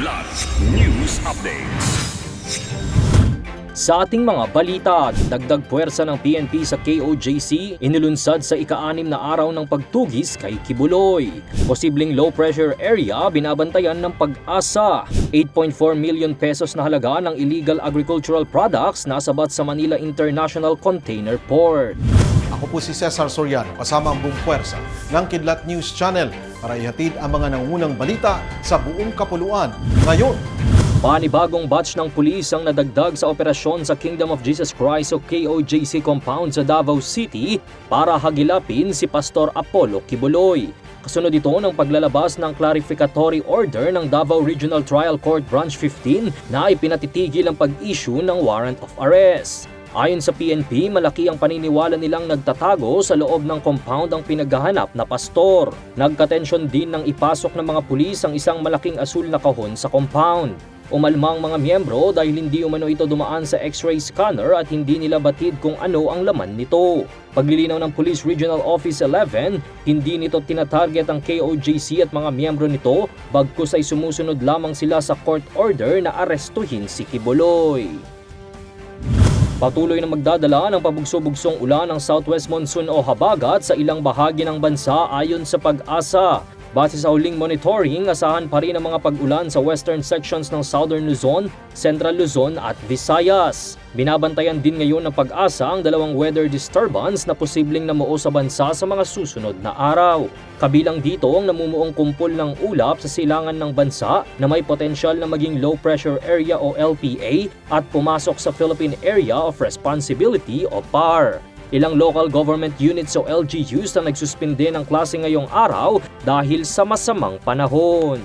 Kidlat News Updates. Sa ating mga balita, dagdag puwersa ng PNP sa KOJC, inilunsad sa ika-anim na araw ng pagtugis kay Kibuloy. Posibleng low pressure area binabantayan ng pag-asa. 8.4 million pesos na halaga ng illegal agricultural products nasabat sa Manila International Container Port. Ako po si Cesar Soriano kasama ang buong puwersa ng Kidlat News Channel para ihatid ang mga nangunang balita sa buong kapuluan. Ngayon, Panibagong batch ng pulis ang nadagdag sa operasyon sa Kingdom of Jesus Christ o KOJC compound sa Davao City para hagilapin si Pastor Apollo Kibuloy. Kasunod ito ng paglalabas ng clarificatory order ng Davao Regional Trial Court Branch 15 na ipinatitigil ang pag-issue ng warrant of arrest. Ayon sa PNP, malaki ang paniniwala nilang nagtatago sa loob ng compound ang pinaghahanap na pastor. Nagkatensyon din ng ipasok ng mga pulis ang isang malaking asul na kahon sa compound. Umalmang mga miyembro dahil hindi umano ito dumaan sa x-ray scanner at hindi nila batid kung ano ang laman nito. Paglilinaw ng Police Regional Office 11, hindi nito tinatarget ang KOJC at mga miyembro nito bagkus ay sumusunod lamang sila sa court order na arestuhin si Kibuloy. Patuloy na magdadala ng pabugso-bugsong ulan ng southwest monsoon o habagat sa ilang bahagi ng bansa ayon sa pag-asa. Base sa huling monitoring, asahan pa rin ang mga pag-ulan sa western sections ng Southern Luzon, Central Luzon at Visayas. Binabantayan din ngayon ng pag-asa ang dalawang weather disturbance na posibleng namuo sa bansa sa mga susunod na araw. Kabilang dito ang namumuong kumpol ng ulap sa silangan ng bansa na may potensyal na maging low pressure area o LPA at pumasok sa Philippine Area of Responsibility o PAR. Ilang local government units o LGUs na nagsuspinde ng klase ngayong araw dahil sa masamang panahon.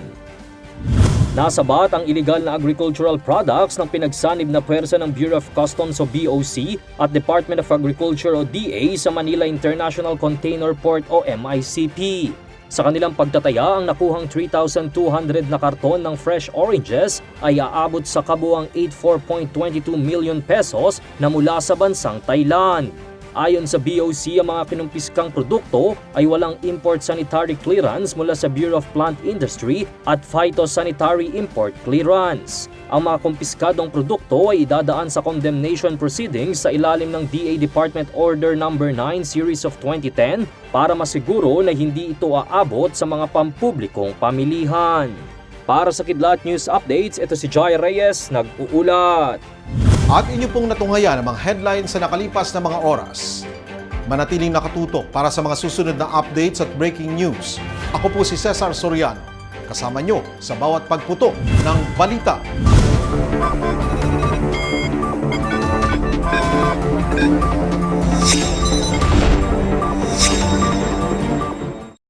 Nasabat ang illegal na agricultural products ng pinagsanib na pwersa ng Bureau of Customs o BOC at Department of Agriculture o DA sa Manila International Container Port o MICP. Sa kanilang pagtataya, ang nakuhang 3,200 na karton ng fresh oranges ay aabot sa kabuang 84.22 million pesos na mula sa bansang Thailand. Ayon sa BOC, ang mga kinumpiskang produkto ay walang import sanitary clearance mula sa Bureau of Plant Industry at Phytosanitary Import Clearance. Ang mga kumpiskadong produkto ay idadaan sa condemnation proceedings sa ilalim ng DA Department Order No. 9 Series of 2010 para masiguro na hindi ito aabot sa mga pampublikong pamilihan. Para sa Kidlat News Updates, ito si Joy Reyes, nag-uulat. At inyo pong natunghayan ang mga headlines sa nakalipas na mga oras. Manatiling nakatutok para sa mga susunod na updates at breaking news. Ako po si Cesar Soriano, kasama nyo sa bawat pagputok ng balita.